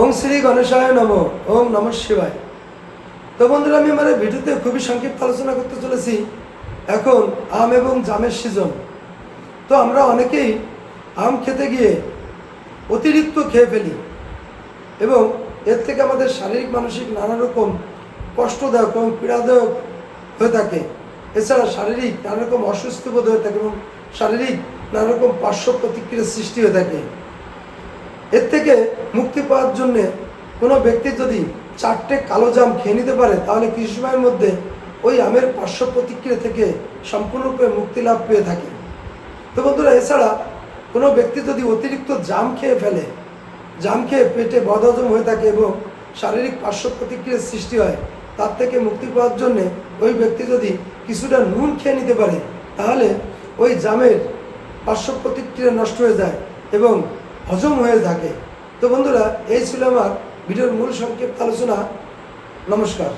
ওম শ্রী গণেশায় নম, ওম নম শিবায়। তো বন্ধুরা, আমি আমার ভিডিওতে খুবই সংক্ষিপ্ত আলোচনা করতে চলেছি। এখন আম এবং জামের সিজন তো আমরা অনেকেই আম খেতে গিয়ে অতিরিক্ত খেয়ে ফেলি এবং এর থেকে আমাদের শারীরিক, মানসিক নানা রকম কষ্টদায়ক এবং পীড়াদায়ক হয়ে থাকে। এছাড়া শারীরিক নানা রকম অসুস্থ বোধ হয়ে থাকে এবং শারীরিক নানা রকম পার্শ্ব প্রতিক্রিয়ার সৃষ্টি হয়ে থাকে। এর থেকে মুক্তি পাওয়ার জন্যে কোনো ব্যক্তি যদি চারটে কালো জাম খেয়ে নিতে পারে, তাহলে কিছু সময়ের মধ্যে ওই আমের পার্শ্ব প্রতিক্রিয়া থেকে সম্পূর্ণরূপে মুক্তি লাভ পেয়ে থাকে। তো বন্ধুরা, এছাড়া কোনো ব্যক্তি যদি অতিরিক্ত জাম খেয়ে ফেলে, জাম খেয়ে পেটে বদহজম হয়ে থাকে এবং শারীরিক পার্শ্ব প্রতিক্রিয়ার সৃষ্টি হয়, তার থেকে মুক্তি পাওয়ার জন্যে ওই ব্যক্তি যদি কিছুটা নুন খেয়ে নিতে পারে, তাহলে ওই জামের পার্শ্ব প্রতিক্রিয়া নষ্ট হয়ে যায় এবং হজম হয়ে থাকে। তো বন্ধুরা এই ছিল আমার ভিডিওর মূল সংক্ষিপ্ত আলোচনা। নমস্কার।